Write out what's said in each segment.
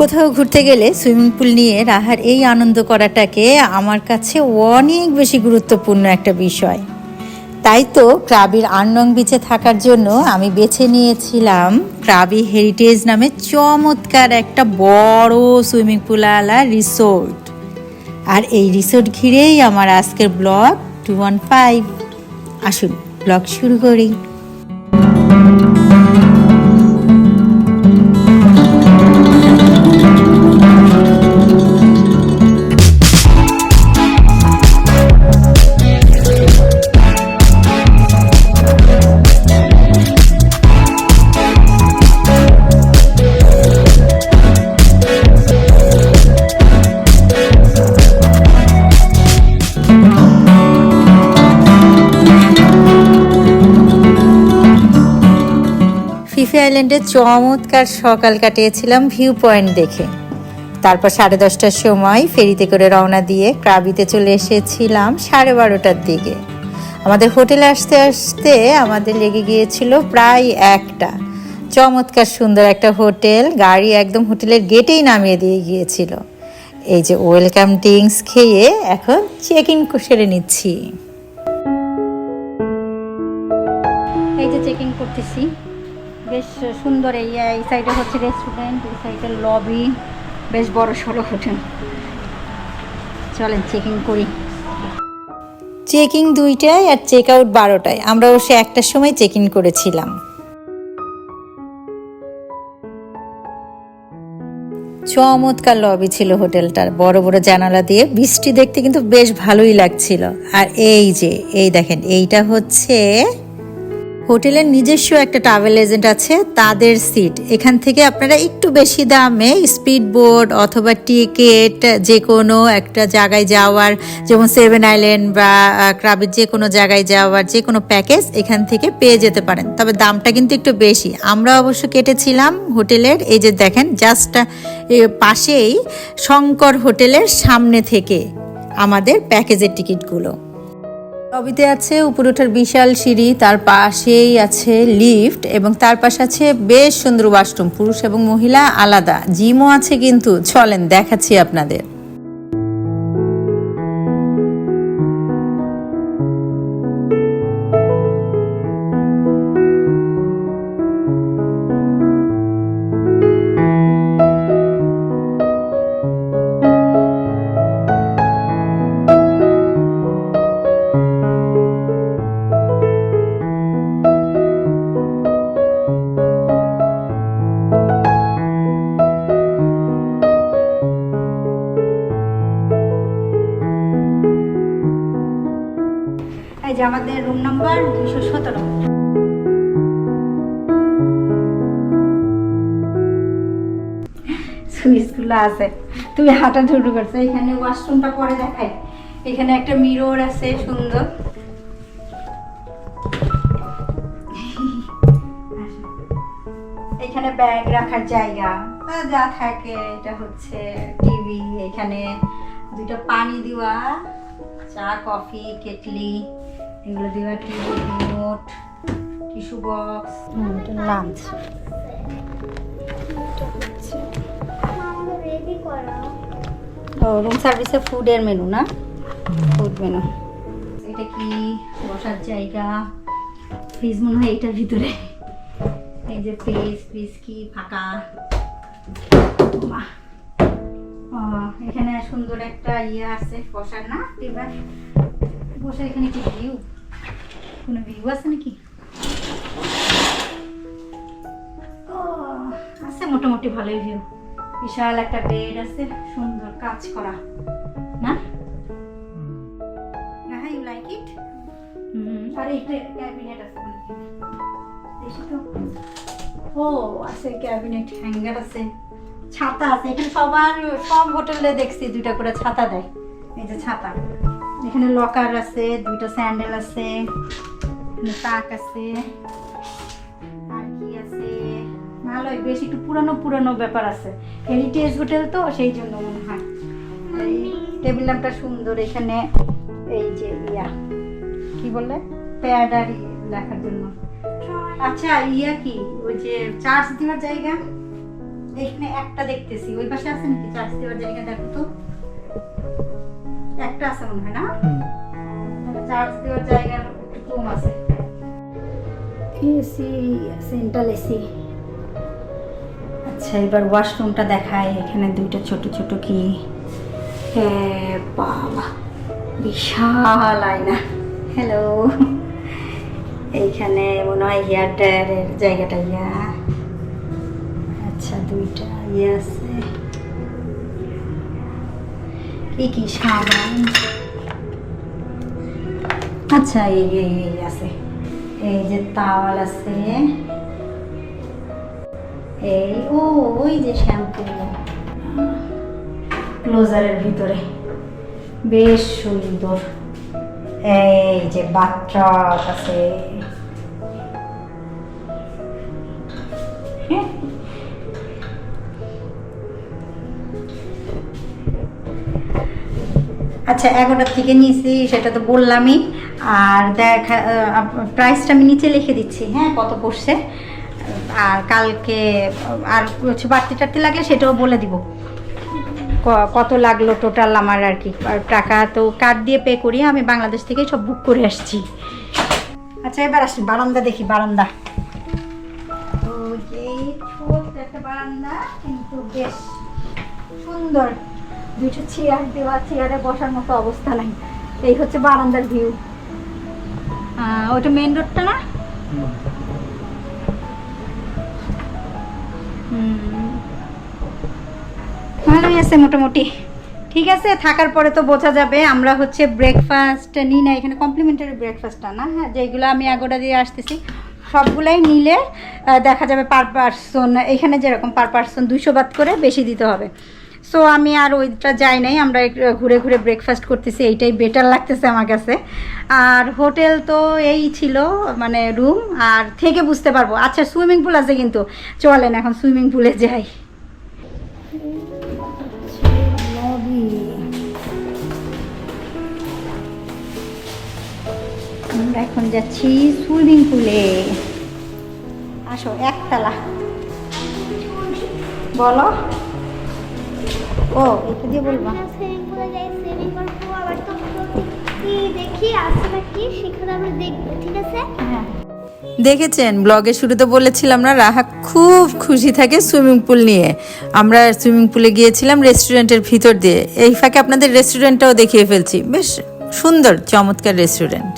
কোথাও ঘুরতে গেলে সুইমিং পুল নিয়ে রাহার এই আনন্দ করাটাকে আমার কাছে অনেক বেশি গুরুত্বপূর্ণ একটা বিষয়। তাই তো ক্রাবির আনরং বিচে থাকার জন্য আমি বেছে নিয়েছিলাম ক্রাবি হেরিটেজ নামে চমৎকার একটা বড় সুইমিং পুলওয়ালা রিসোর্ট। আর এই রিসোর্ট ঘিরেই আমার আজকের ব্লগ টু ওয়ান ফাইভ। আসুন, ব্লগ শুরু করি। ফিফি আইল্যান্ডে চমৎকার সকাল কাটিয়েছিলাম ভিউ পয়েন্ট দেখে। তারপর সাড়ে দশটার সময় ফেরিতে করে রওনা দিয়ে ক্রাবিতে চলে এসেছিলাম সাড়ে বারোটার দিকে। আমাদের হোটেলে আসতে আসতে আমাদের লেগে গিয়েছিল প্রায় একটা। চমৎকার সুন্দর একটা হোটেল, গাড়ি একদম হোটেলের গেটেই নামিয়ে দিয়ে গিয়েছিল। এই যে ওয়েলকাম ড্রিঙ্কস খেয়ে এখন চেক ইন সেরে নিচ্ছি। এই যে চেকিং করতেছি। বেশ সুন্দর এই এই সাইডে হচ্ছে রেস্টুরেন্ট এই সাইডে লবি বেশ বড় সড়ো হোটেল চলেন চেকিং করি। চেকিং দুইটায় আর চেক আউট বারোটায়। আমরা অবশ্য একটার সময় চেক ইন করেছিলাম। চমৎকার লবি ছিল হোটেলটার বড় বড় জানালা দিয়ে বৃষ্টি দেখতে কিন্তু বেশ ভালোই লাগছিল। আর এই যে, এই দেখেন, এইটা হচ্ছে হোটেলের নিজস্ব একটা ট্রাভেল এজেন্ট আছে, তাদের সিট এখান থেকে আপনারা একটু বেশি দামে স্পিড বোট অথবা টিকিট যে কোনো একটা জায়গায় যাওয়ার, যেমন সেভেন আইল্যান্ড বা ক্রাবের যে কোনো জায়গায় যাওয়ার যে কোনো প্যাকেজ এখান থেকে পেয়ে যেতে পারেন। তবে দামটা কিন্তু একটু বেশি। আমরা অবশ্য কেটেছিলাম হোটেলের, এই যে দেখেন জাস্ট পাশেই শঙ্কর হোটেলের সামনে থেকে আমাদের প্যাকেজের টিকিটগুলো লবিতে আছে উপরে ওঠার বিশাল সিঁড়ি, তার পাশেই আছে লিফট এবং তার পাশে আছে বেশ সুন্দর ওয়াশরুম, পুরুষ এবং মহিলা আলাদা। জিমও আছে কিন্তু, চলেন দেখাচ্ছি আপনাদের। নাম্বার দুশো সতেরো। সুইচগুলো আছে। তুমি হাঁটা ধুটু করছ। এখানে ওয়াশরুমটা পরে দেখাই। এখানে একটা মিরর আছে, সুন্দর। এখানে ব্যাগ রাখার জায়গা। যা থাকে, এটা হচ্ছে টিভি এখানে দুটো পানি দেওয়া, চা, কফি, কেটলি। এগুলো দেওয়া TV remote tissue box. Lunch ও রুম সার্ভিসে ফুডের মেনু না? ফুড মেনু এটা কি? বসার জায়গা। ফ্রিজ মনে হয় এটার ভিতরে। এই যে ফ্রিজ ফ্রিজ কি? ফাঁকা। এখানে সুন্দর একটা ইয়ে আছে বসার না? এবার বসার এখানে কি ভিউ কোনো ভিউ আছে নাকি? ও, আছে মোটামুটি ভালোই ভিউ বিশাল একটা বেড আছে সুন্দর কাজ করা। না? হ্যাঁ ইউ লাইক ইট হুম। আর এটা ক্যাবিনেট আছে দেখি তো। ও আছে ক্যাবিনেট হ্যাঙ্গার আছে ছাতা আছে। এখানে সবার সব হোটেলে দেখছি দুইটা করে ছাতা দেয়। এই যে ছাতা। এখানে লকার আছে দুইটা স্যান্ডেল আছে। তাক আছে আর কি আছে ভালোই বেশ একটু পুরানো পুরানো ব্যাপার আছে। হেরিটেজ হোটেল তো সেই জন্য মনে হয়। এই টেবিল ল্যাম্পটা সুন্দর এখানে এই যে ইয়া কি বলে? প্যাড আর ইয়ে লেখার জন্য। আচ্ছা ইয়া কি? ওই যে চার্জ দেওয়ার জায়গা? এখানে একটা দেখতেছি। ওই পাশে আছে নাকি চার্জ দেওয়ার জায়গা? দেখো তো। একটা আছে মনে হয় না? চার্জ দেওয়ার জায়গা একটু কম আছে। এসি? Central AC. আচ্ছা এবার ওয়াশরুমটা দেখায় এখানে দুইটা ছোট ছোট কি? হ্যাঁ বাবা, বিশাল আয়না। হ্যালো এইখানে মনে হয় হেয়ার ড্রায়ারের জায়গাটা, ইয়া। আচ্ছা দুইটা ইয়ে আছে। কি কি, সাবান? আচ্ছা এই আছে। এই যে তাওয়াল আছে। এই ওই যে শ্যাম্পু। ক্লোজারের ভিতরে। বেশ সুন্দর। এই যে বাথটব আছে। আচ্ছা এগারোটার থেকে নিয়েছি সেটা তো বললামই। আর দেখা প্রাইসটা আমি নিচে লিখে দিচ্ছি হ্যাঁ কত পড়ছে। আর কালকে, আর কিছু বাড়তি টাড়তি লাগলে সেটাও বলে দিব। কত লাগল টোটাল আমার আর কি টাকা তো কার্ড দিয়ে পে করি, আমি বাংলাদেশ থেকে সব বুক করে আসছি। আচ্ছা এবার আসি, বারান্দা দেখি, বারান্দা। তো এই বারান্দা, কিন্তু বেশ সুন্দর। দুটো চেয়ার দেওয়া চেয়ারে বসার মতো অবস্থা নাই। এই হচ্ছে বারান্দার ভিউ ওইটা মেন রোডটা না ভালোই আছে মোটামুটি। ঠিক আছে, থাকার পরে তো বোঝা যাবে, আমরা হচ্ছে ব্রেকফাস্ট নিই না। এখানে কমপ্লিমেন্টারি ব্রেকফাস্টটা না? হ্যাঁ যেগুলো আমি আগোটা দিয়ে আসতেছি, সবগুলাই নিলে দেখা যাবে পার পার্সন এখানে যেরকম পার পার্সন দুশো বাদ করে বেশি দিতে হবে। সো আমি আর ওইটা যাই নাই, আমরা ঘুরে ঘুরে ব্রেকফাস্ট করতেছি, এইটাই বেটার লাগতেছে আমার কাছে। আর হোটেল তো এই ছিল মানে রুম আর থেকে বুঝতে পারব। আচ্ছা সুইমিং পুল আছে কিন্তু। চলেন, এখন সুইমিং পুলে যাই। আমরা এখন যাচ্ছি সুইমিং পুলে আসো, একতলা। বলো। ও এটা দিয়ে বলবা? সুইমিং পুলে যাই সুইমিং করব আবার তো কি দেখি আসছে নাকি সেখানে আমরা দেখব ঠিক আছে? হ্যাঁ। দেখেছেন ব্লগের শুরুতে বলেছিলাম না রাহা খুব খুশি থাকে সুইমিং পুল নিয়ে। আমরা সুইমিং পুলে গিয়েছিলাম রেস্টুরেন্টের ভিতর দিয়ে। এই ফাঁকে আপনাদের রেস্টুরেন্টটাও দেখিয়ে ফেলছি। বেশ সুন্দর চমৎকার রেস্টুরেন্ট।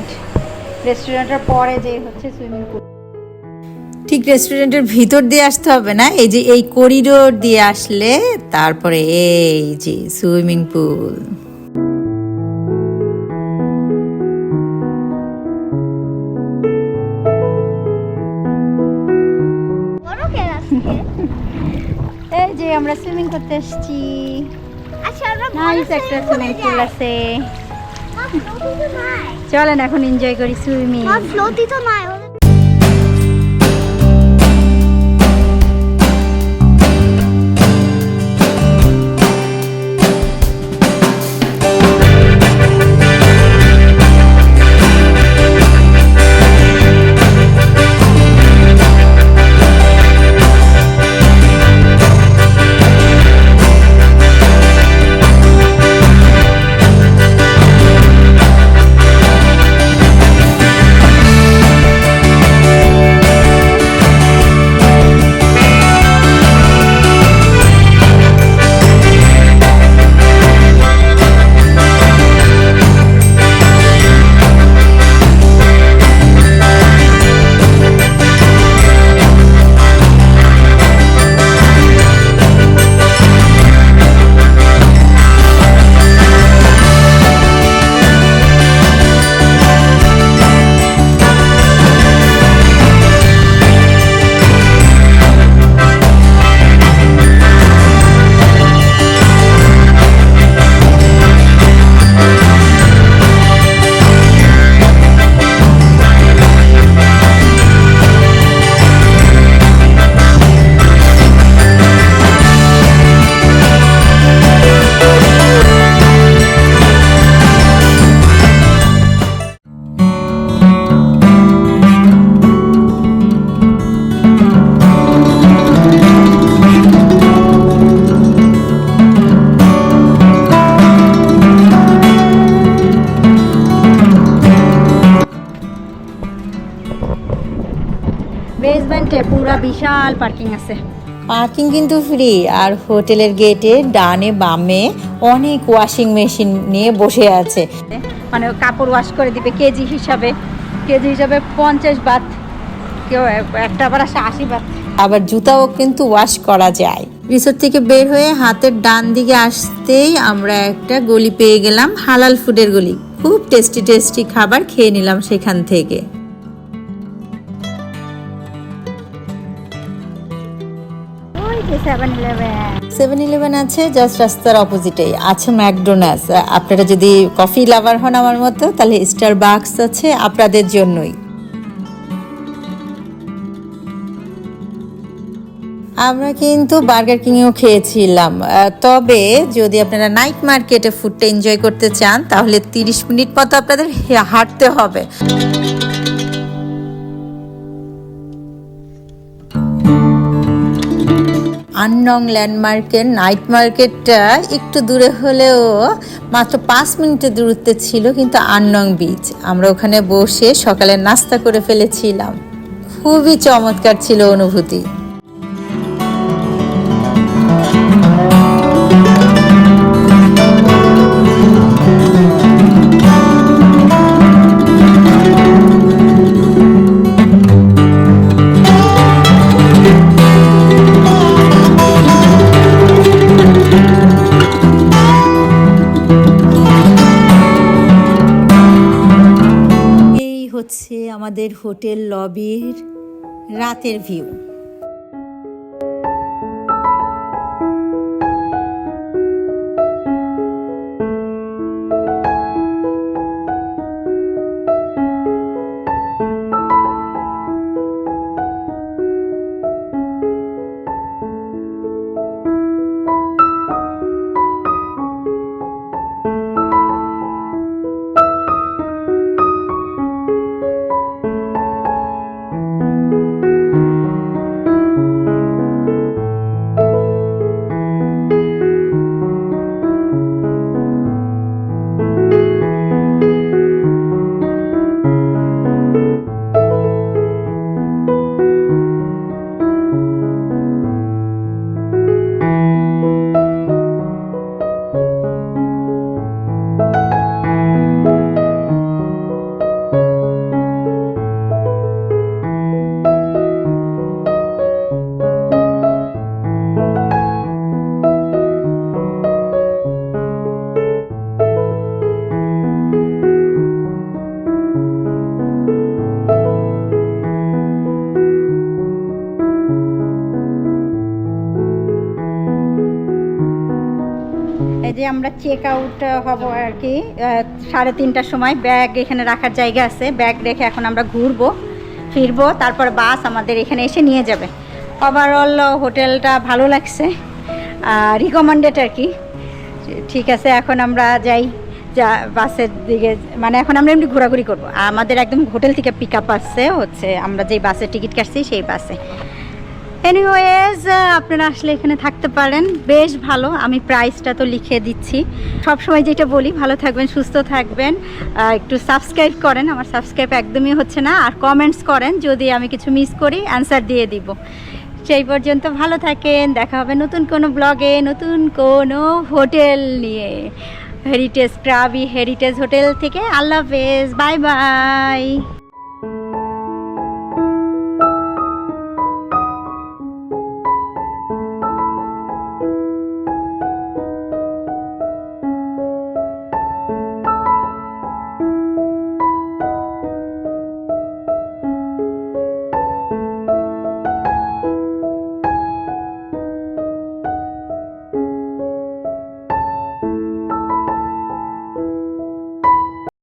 রেস্টুরেন্ট রেস্টুরেন্টের পরে যে হচ্ছে সুইমিং পুল ঠিক রেস্টুরেন্টের ভিতর দিয়ে আসতে হবে না? এই যে এই করিডোর দিয়ে আসলে তারপরে এই যে সুইমিং পুল এই যে আমরা সুইমিং করতে এসেছি। আচ্ছা আমরা নাইস একটা সুইমিং পুল আছে। চলেন এখন এনজয় করি সুইমিং ফ্লোতি তো নাই পুরা বিশাল পার্কিং আছে। পার্কিং কিন্তু ফ্রি আর হোটেলের গেটে ডানে বামে অনেক ওয়াশিং মেশিন নিয়ে বসে আছে। মানে কাপড় ওয়াশ করে দিবে কেজি হিসাবে। কেজি হিসাবে পঞ্চাশ বাত কেউ একটা আবার আসে আশি বাত আবার জুতাও কিন্তু ওয়াশ করা যায়। রিসোর্ট থেকে বের হয়ে হাতের ডান দিকে আসতেই আমরা একটা গলি পেয়ে গেলাম হালাল ফুডের গলি। খুব টেস্টি টেস্টি খাবার খেয়ে নিলাম সেখান থেকে। সেভেন ইলেভেন আছে জাস্ট রাস্তার অপোজিটেই আছে ম্যাকডোনাল্ডস আপনারা যদি কফি লাভার হন আমার মতো, তাহলে স্টার বাক্স আছে আপনাদের জন্যই। আমরা কিন্তু বার্গার কিংয়েও খেয়েছিলাম। তবে যদি আপনারা নাইট মার্কেটে ফুডটা এনজয় করতে চান, তাহলে তিরিশ মিনিট মতো আপনাদের হাঁটতে হবে। আননং ল্যান্ডমার্কের নাইট মার্কেটটা একটু দূরে হলেও মাত্র পাঁচ মিনিটের দূরত্বে ছিল কিন্তু আননং বিচ আমরা ওখানে বসে সকালে নাস্তা করে ফেলেছিলাম। খুবই চমৎকার ছিল অনুভূতি। হচ্ছে আমাদের হোটেল লবির রাতের ভিউ। যে আমরা চেক আউট হব আর কি সাড়ে তিনটার সময় ব্যাগ এখানে রাখার জায়গা আছে। ব্যাগ রেখে এখন আমরা ঘুরবো, ফিরবো, তারপর বাস আমাদের এখানে এসে নিয়ে যাবে। ওভারঅল হোটেলটা ভালো লাগছে। রিকমেন্ডেড আর কি। ঠিক আছে, এখন আমরা যাই, যা, বাসের দিকে মানে এখন আমরা এমনি ঘোরাঘুরি করব। আমাদের একদম হোটেল থেকে পিক আপ আসছে, হচ্ছে আমরা যেই বাসের টিকিট কাটছি, সেই বাসে। এনিওয়েজ আপনারা আসলে এখানে থাকতে পারেন। বেশ ভালো, আমি প্রাইসটা তো লিখে দিচ্ছি। সব সময় যেটা বলি, ভালো থাকবেন, সুস্থ থাকবেন। একটু সাবস্ক্রাইব করেন, আমার সাবস্ক্রাইব একদমই হচ্ছে না। আর কমেন্টস করেন, যদি আমি কিছু মিস করি অ্যান্সার দিয়ে দিব। সেই পর্যন্ত ভালো থাকেন, দেখা হবে নতুন কোনো ব্লগে নতুন কোনো হোটেল নিয়ে। হেরিটেজ ক্রাবি হেরিটেজ হোটেল থেকে। আল্লাহ হাফেজ বাই বাই